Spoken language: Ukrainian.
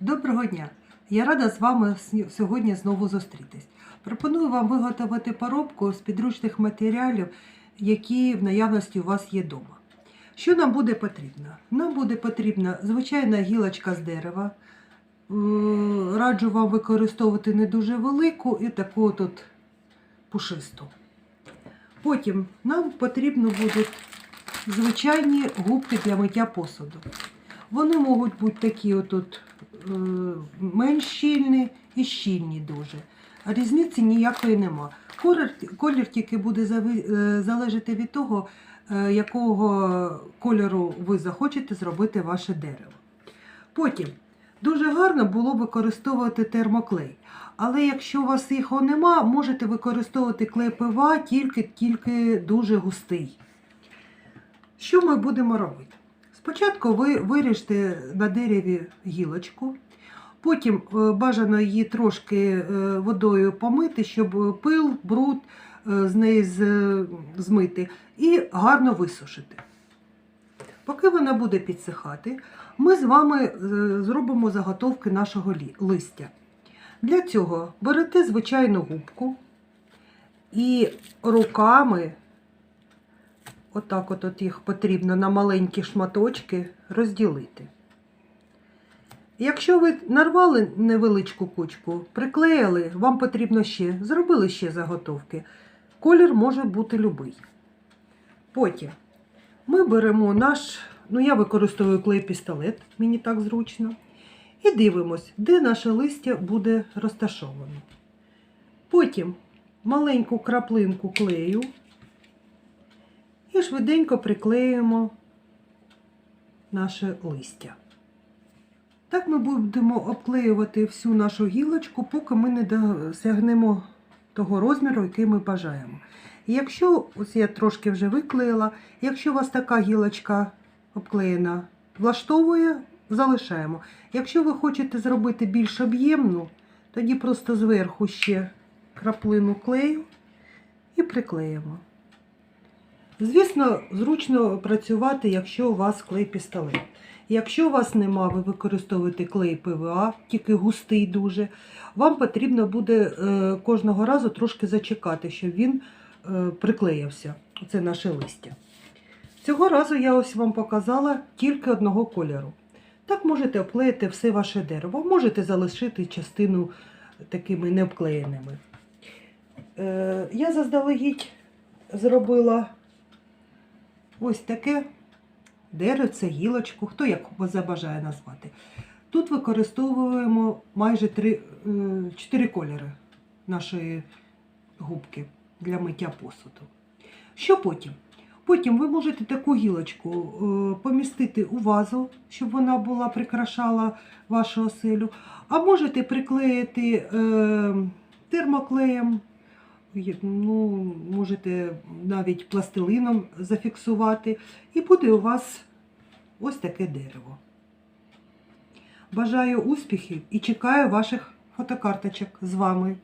Доброго дня! Я рада з вами сьогодні знову зустрітись. Пропоную вам виготовити поробку з підручних матеріалів, які в наявності у вас є вдома. Що нам буде потрібно? Нам буде потрібна звичайна гілочка з дерева. Раджу вам використовувати не дуже велику і таку тут пушисту. Потім нам потрібно будуть звичайні губки для миття посуду. Вони можуть бути такі отут менш щільні і щільні дуже. Різниці ніякої нема. Колір, колір тільки буде е, залежати від того, е, якого кольору ви захочете зробити ваше дерево. Потім дуже гарно було використовувати термоклей. Але якщо у вас його нема, можете використовувати клей ПВА тільки, тільки дуже густий. Що ми будемо робити? Спочатку ви виріжте на дереві гілочку, потім е, бажано її трошки е, водою помити, щоб пил, бруд е, з неї змити, і гарно висушити. Поки вона буде підсихати, ми з вами зробимо заготовки нашого листя. Для цього берете звичайну губку і руками Отак от, от їх потрібно на маленькі шматочки розділити. Якщо ви нарвали невеличку кучку, приклеїли, вам потрібно ще, зробили ще заготовки. Колір може бути любий. Потім ми беремо наш, ну я використовую клей-пістолет, мені так зручно. І дивимось, де наше листя буде розташовано. Потім маленьку краплинку клею і швиденько приклеюємо наше листя. Так ми будемо обклеювати всю нашу гілочку, поки ми не досягнемо того розміру, який ми бажаємо. Якщо, ось я трошки вже виклеїла, якщо у вас така гілочка обклеєна влаштовує, залишаємо. Якщо ви хочете зробити більш об'ємну, тоді просто зверху ще краплину клею і приклеїмо. Звісно, зручно працювати, якщо у вас клей-пістолет. Якщо у вас нема, ви використовуєте клей ПВА, тільки густий дуже, вам потрібно буде е, кожного разу трошки зачекати, щоб він е, приклеївся. Це наше листя. Цього разу я ось вам показала тільки одного кольору. Так можете обклеїти все ваше дерево, можете залишити частину такими необклеєними. Е, я заздалегідь зробила ось таке деревце, гілочку, хто як забажає назвати. Тут використовуємо майже 3, 4 кольори нашої губки для миття посуду. Що потім? Потім ви можете таку гілочку е, помістити у вазу, щоб вона була прикрашала вашу оселю, а можете приклеїти е, термоклеєм ну, можете навіть пластилином зафіксувати, і буде у вас ось таке дерево. Бажаю успіхів і чекаю ваших фотокарточок з вами.